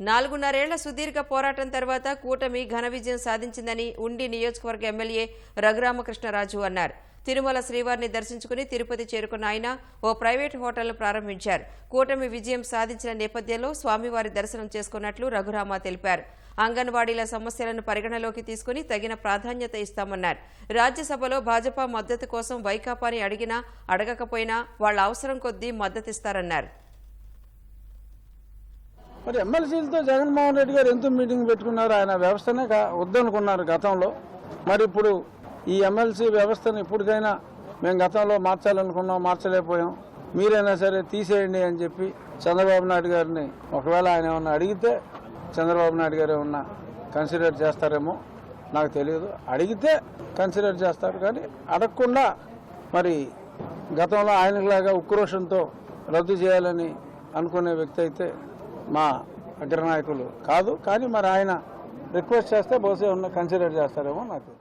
నాలుగున్నరేళ్ళ సుదీర్ఘ పోరాటం తర్వాత కూటమి ఘన విజయం సాధించిందని ఉండి నియోజకవర్గ ఎమ్మెల్యే రఘురామకృష్ణరాజు అన్నారు. తిరుమల శ్రీవారిని దర్శించుకుని తిరుపతి చేరుకున్న ఆయన ఓ ప్రైవేట్ హోటల్ను ప్రారంభించారు. కూటమి విజయం సాధించిన నేపథ్యంలో స్వామివారి దర్శనం చేసుకున్నట్లు రఘురామ తెలిపారు. అంగన్వాడీల సమస్యలను పరిగణలోకి తీసుకుని తగిన ప్రాధాన్యత ఇస్తామన్నారు. రాజ్యసభలో భాజపా మద్దతు కోసం వైకాపాని అడిగినా అడగకపోయినా వాళ్ళ అవసరం కొద్దీ మద్దతిస్తారన్నారు. మరి ఎమ్మెల్సీలతో జగన్మోహన్ రెడ్డి గారు ఎందుకు మీటింగ్ పెట్టుకున్నారు? ఆయన వ్యవస్థనే కా- వద్దనుకున్నారు గతంలో. మరి ఇప్పుడు ఈ ఎమ్మెల్సీ వ్యవస్థను ఇప్పటికైనా మేము గతంలో మార్చాలనుకున్నాం మార్చలేకపోయాం. మీరైనా సరే తీసేయండి అని చెప్పి చంద్రబాబు నాయుడు గారిని ఒకవేళ ఆయన ఏమన్నా అడిగితే చంద్రబాబు నాయుడు గారు ఏమన్నా కన్సిడర్ చేస్తారేమో నాకు తెలియదు. అడిగితే కన్సిడర్ చేస్తారు కానీ అడగకుండా మరి గతంలో ఆయనలాగా ఉక్రోషంతో రద్దు చేయాలని అనుకునే వ్యక్తి అయితే మా అగ్రనాయకులు కాదు కానీ మరి ఆయన రిక్వెస్ట్ చేస్తే బహుశా ఉన్న కన్సిడర్ చేస్తారేమో నాకు